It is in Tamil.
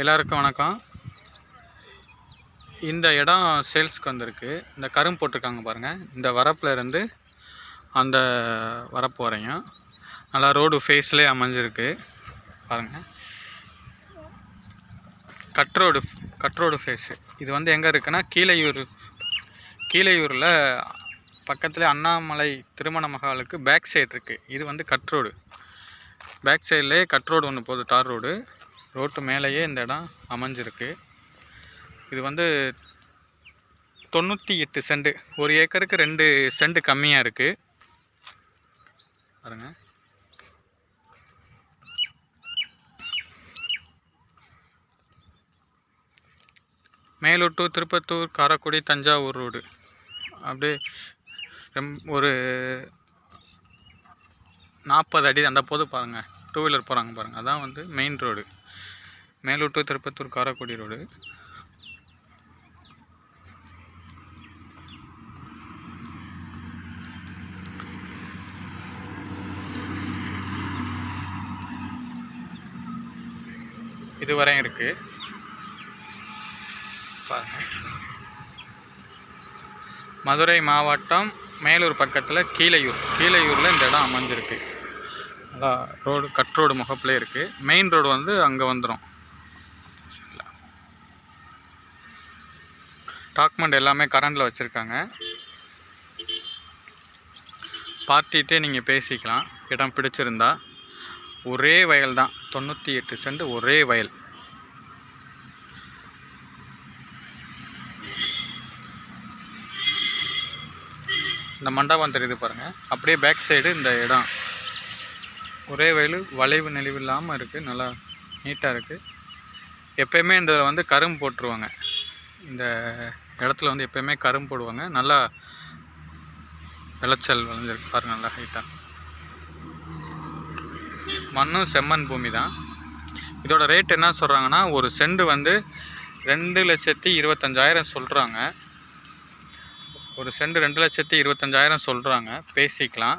எல்லாருக்கும் வணக்கம். இந்த இடம் சேல்ஸ்க்கு வந்திருக்கு. இந்த கரும் போட்டிருக்காங்க பாருங்கள் இந்த வரப்பில் இருந்து அந்த வரப்பு வரையும். நல்லா ரோடு ஃபேஸ்லேயே அமைஞ்சிருக்கு. பாருங்கள் cut road cut road phase இது வந்து எங்கே இருக்குன்னா கீழையூர் கீழையூரில் பக்கத்தில் அண்ணாமலை திருமண மகாலுக்கு பேக் சைடு இருக்குது இது வந்து கட் ரோடு பேக் சைட்லேயே கட் ரோடு ஒன்று போகுது தார் ரோடு ரோட்டு மேலேயே இந்த இடம் அமைஞ்சிருக்கு. இது வந்து தொண்ணூற்றி எட்டு செண்டு. ஒரு ஏக்கருக்கு ரெண்டு செண்டு கம்மியாக இருக்குது பாருங்க. Melur to Tiruppattur Karaikudi Thanjavur road. அப்படியே ரெம் ஒரு நாற்பது அடி அந்த போது பாருங்கள் டூ வீலர் போகிறாங்க பாருங்கள் அதான் வந்து main road Melur to Tiruppattur Karaikudi road. இது வரையும் இருக்குது பாருங்க. மதுரை மாவட்டம் மேலூர் பக்கத்தில் கீழையூர். கீழையூரில் இந்த இடம் அமைஞ்சிருக்கு. நல்லா ரோடு கட் ரோடு முகப்புலே இருக்குது மெயின் ரோடு வந்து அங்கே வந்துடும் டாக்குமெண்ட் எல்லாமே கரண்டில் வச்சுருக்காங்க. பார்ட்டிகிட்டே நீங்கள் பேசிக்கலாம். இடம் பிடிச்சிருந்தா ஒரே வயல் தான். தொண்ணூற்றி எட்டு சென்ட் ஒரே வயல். இந்த மண்டபம் தெரியுது பாருங்கள் அப்படியே பேக் சைடு இந்த இடம். ஒரே வயல் வளைவு நெளிவு இல்லாமல் இருக்குது நல்லா நீட்டாக இருக்குது எப்போயுமே இந்த வந்து கரும்பு போட்டுருவாங்க. இந்த இடத்துல வந்து எப்போயுமே கரும்பு போடுவாங்க. நல்லா விளைச்சல் விளைஞ்சிருக்கு பாருங்க நல்லா ஹைட்டாக மண்ணும் செம்மண் பூமி தான். இதோட ரேட் என்ன சொல்கிறாங்கன்னா ஒரு செண்டு வந்து ரெண்டு லட்சத்தி இருபத்தஞ்சாயிரம் சொல்கிறாங்க ஒரு செண்டு ரெண்டு லட்சத்தி இருபத்தஞ்சாயிரம் சொல்கிறாங்க பேசிக்கலாம்.